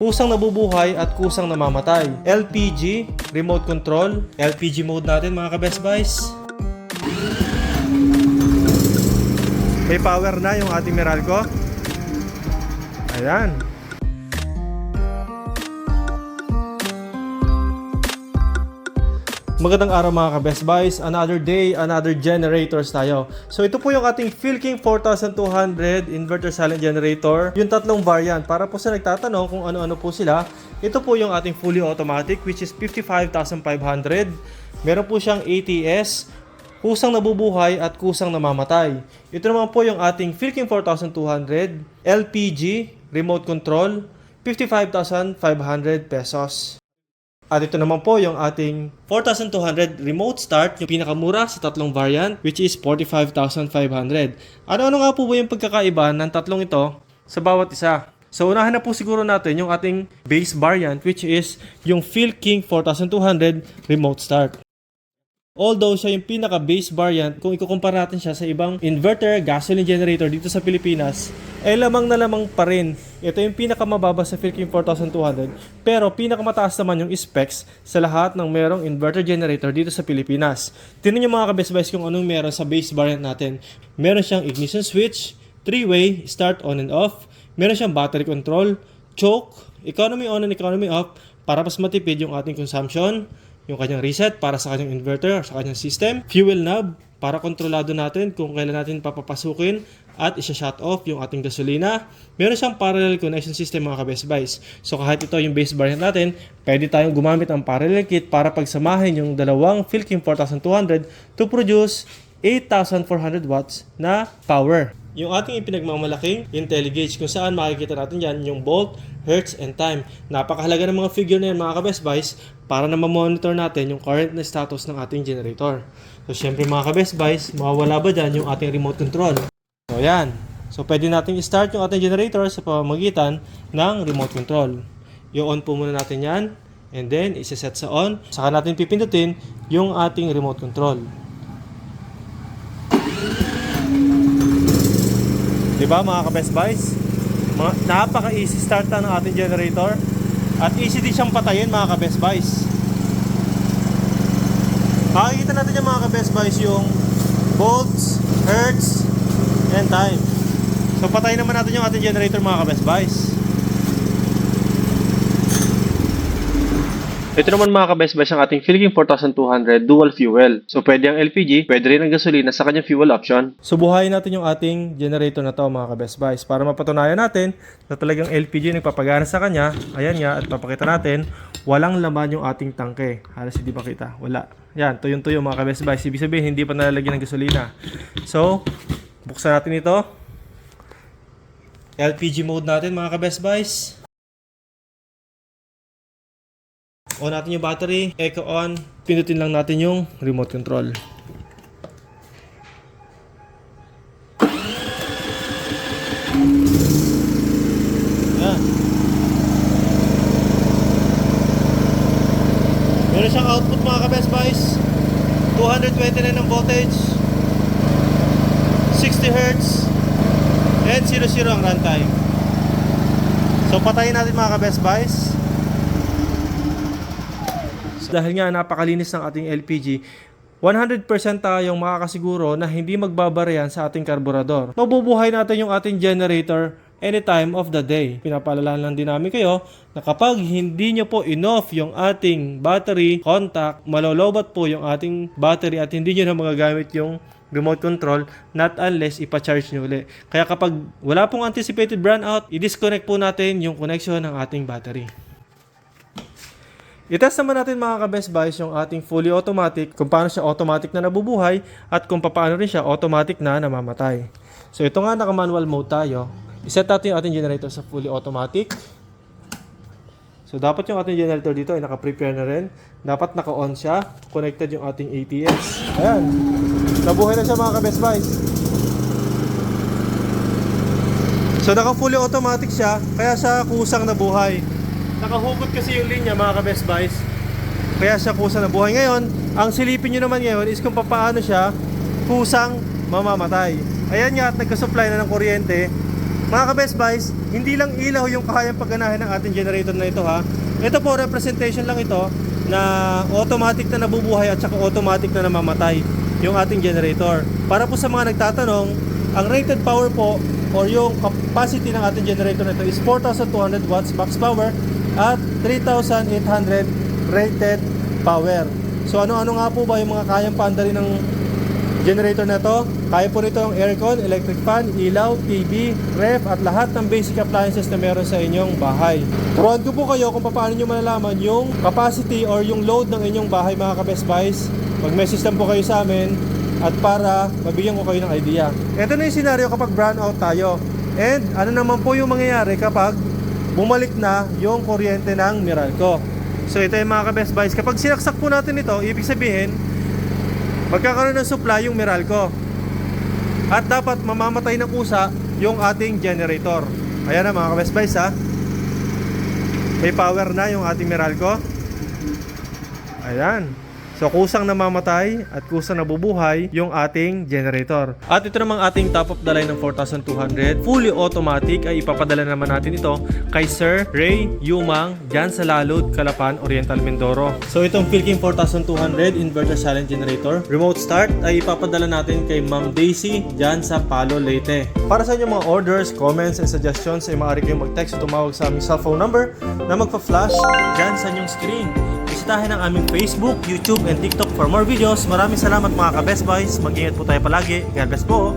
kusang nabubuhay at kusang namamatay. LPG, remote control, LPG mode natin mga ka-best buys. May power na yung ating Meralco. Ayan. Magandang araw mga ka-Best Buys. Another day, another generators tayo. So ito po yung ating Philking 4200 inverter silent generator. Yung tatlong variant. Para po sa nagtatanong kung ano-ano po sila, ito po yung ating fully automatic which is 55,500. Meron po siyang ATS, kusang nabubuhay at kusang namamatay. Ito naman po yung ating Philking 4200 LPG remote control 55,500 pesos. At ito naman po yung ating 4,200 remote start, yung pinakamura sa tatlong variant, which is 45,500. Ano-ano nga po ba yung pagkakaiba ng tatlong ito sa bawat isa? So, unahan na po siguro natin yung ating base variant, which is yung Phil King 4200 remote start. Although siya yung pinaka-base variant, kung ikukumpara natin siya sa ibang inverter gasoline generator dito sa Pilipinas, eh lamang na lamang pa rin. Ito yung pinakamababa sa Philking 4200, pero pinakamataas naman yung specs sa lahat ng merong inverter generator dito sa Pilipinas. Tingnan nyo mga ka-best buys kung anong meron sa base variant natin. Meron siyang ignition switch, three-way, start on and off, meron siyang battery control, choke, economy on and economy off, para mas matipid yung ating consumption, yung kanyang reset para sa kanyang inverter, sa kanyang system, fuel knob para kontrolado natin kung kailan natin papapasukin at isa-shut off yung ating gasolina. Meron siyang parallel connection system mga ka-best buys. So kahit ito yung base variant natin, pwede tayong gumamit ng parallel kit para pagsamahin yung dalawang Philking 4200 to produce 8,400 watts na power. Yung ating ipinagmamalaking IntelliGauge kung saan makikita natin yan yung volt, hertz, and time. Napakahalaga ng mga figure na yan mga ka-best buys para na ma-monitor natin yung current na status ng ating generator. So syempre mga ka-best buys, mawawala ba dyan yung ating remote control? So yan. So pwede natin i-start yung ating generator sa pamamagitan ng remote control. I-on po muna natin yan. And then, isa-set sa on. Saka natin pipindutin yung ating remote control. Diba mga ka-best buys? Mga, napaka-easy start ng ating generator. At easy din siyang patayin mga ka-best buys. Makikita natin yung mga ka-best buys yung volts, hertz, and time. So patayin naman natin yung ating generator mga ka-best buys. Ito naman mga ka-best buys ang ating Philking 4200 dual fuel. So pwede ang LPG, pwede rin ang gasolina sa kanyang fuel option. So buhayin natin yung ating generator na to mga ka-best buys para mapatunayan natin na talagang LPG nagpapagana sa kanya. Ayan nga at papakita natin walang laman yung ating tangke. Halos hindi pa kita. Wala. Yan, tuyong-tuyo mga ka-best buys. Ibig sabihin hindi pa nalalagyan ng gasolina. So, buksan natin ito. LPG mode natin mga ka-best buys. On natin yung battery, echo on, pinutin lang natin yung remote control. Yan. Meron siyang output mga ka-best buys. 229 ang voltage. 60 Hz. And 00 ang runtime. So patayin natin mga ka-best buys dahil nga napakalinis ng ating LPG, 100% tayong makakasiguro na hindi magbabareyan sa ating karburador. Mabubuhay natin yung ating generator any time of the day. Pinapaalala lang din namin kayo na kapag hindi nyo po inoff yung ating battery contact, malolobat po yung ating battery at hindi nyo na magagamit yung remote control not unless ipa-charge nyo ulit. Kaya kapag wala pong anticipated brownout, i-disconnect po natin yung connection ng ating battery. I-test naman natin mga ka-best buys yung ating fully automatic, kung paano siya automatic na nabubuhay at kung paano rin siya automatic na namamatay. So ito nga naka-manual mode tayo. I-set natin yung ating generator sa fully automatic. So dapat yung ating generator dito ay naka-prepare na rin. Dapat naka-on siya. Connected yung ating ATS. Ayan. Nabuhay na siya mga ka-best buys. So naka fully automatic siya, kaya siya kusang nabuhay. Nakahugot kasi yung linya mga ka-best buys. Kaya siya kusang nabuhay ngayon. Ang silipin nyo naman ngayon is kung paano siya kusang mamamatay. Ayan nga at nagka-supply na ng kuryente Mga ka-Best Buys, hindi lang ilaw yung kayang pagganahin ng ating generator na ito ha. Ito po, representation lang ito na automatic na nabubuhay at saka automatic na namamatay yung ating generator. Para po sa mga nagtatanong, ang rated power po or yung capacity ng ating generator na ito is 4,200 watts max power at 3,800 rated power. So ano-ano nga po ba yung mga kayang paandalin ng generator na to? Kaya po nito ang aircon, electric fan, ilaw, TV, ref at lahat ng basic appliances na meron sa inyong bahay. Turuan ko po kayo kung paano nyo malalaman yung capacity or yung load ng inyong bahay mga ka-Best Buys. Mag-message lang po kayo sa amin at para mabigyan ko kayo ng idea. Ito na yung scenario kapag brownout tayo. And ano naman po yung mangyayari kapag bumalik na yung kuryente ng Meralco. So ito yung mga ka-Best Buys. Kapag sinaksak po natin ito, ibig sabihin, magkakaroon ng supply yung Meralco. At dapat mamamatay ng kusa yung ating generator. Ayan na mga ka-Best Buys ha. May power na yung ating Meralco. Ayan. So kusang namamatay at kusang nabubuhay yung ating generator. At ito namang ating top the line ng 4200, fully automatic ay ipapadala naman natin ito kay Sir Ray Yumang dyan sa Lalud, Calapan, Oriental Mindoro. So itong Philking 4200 inverter silent generator, remote start ay ipapadala natin kay Ma'am Daisy dyan sa Palo, Leyte. Para sa inyong mga orders, comments, and suggestions ay maaari kayong mag-text o tumawag sa aming cellphone number na magpa-flash dyan sa inyong screen. Bisitahin ang aming Facebook, YouTube, and TikTok for more videos. Maraming salamat mga ka-Best Boys. Mag-ingat po tayo palagi. God bless po.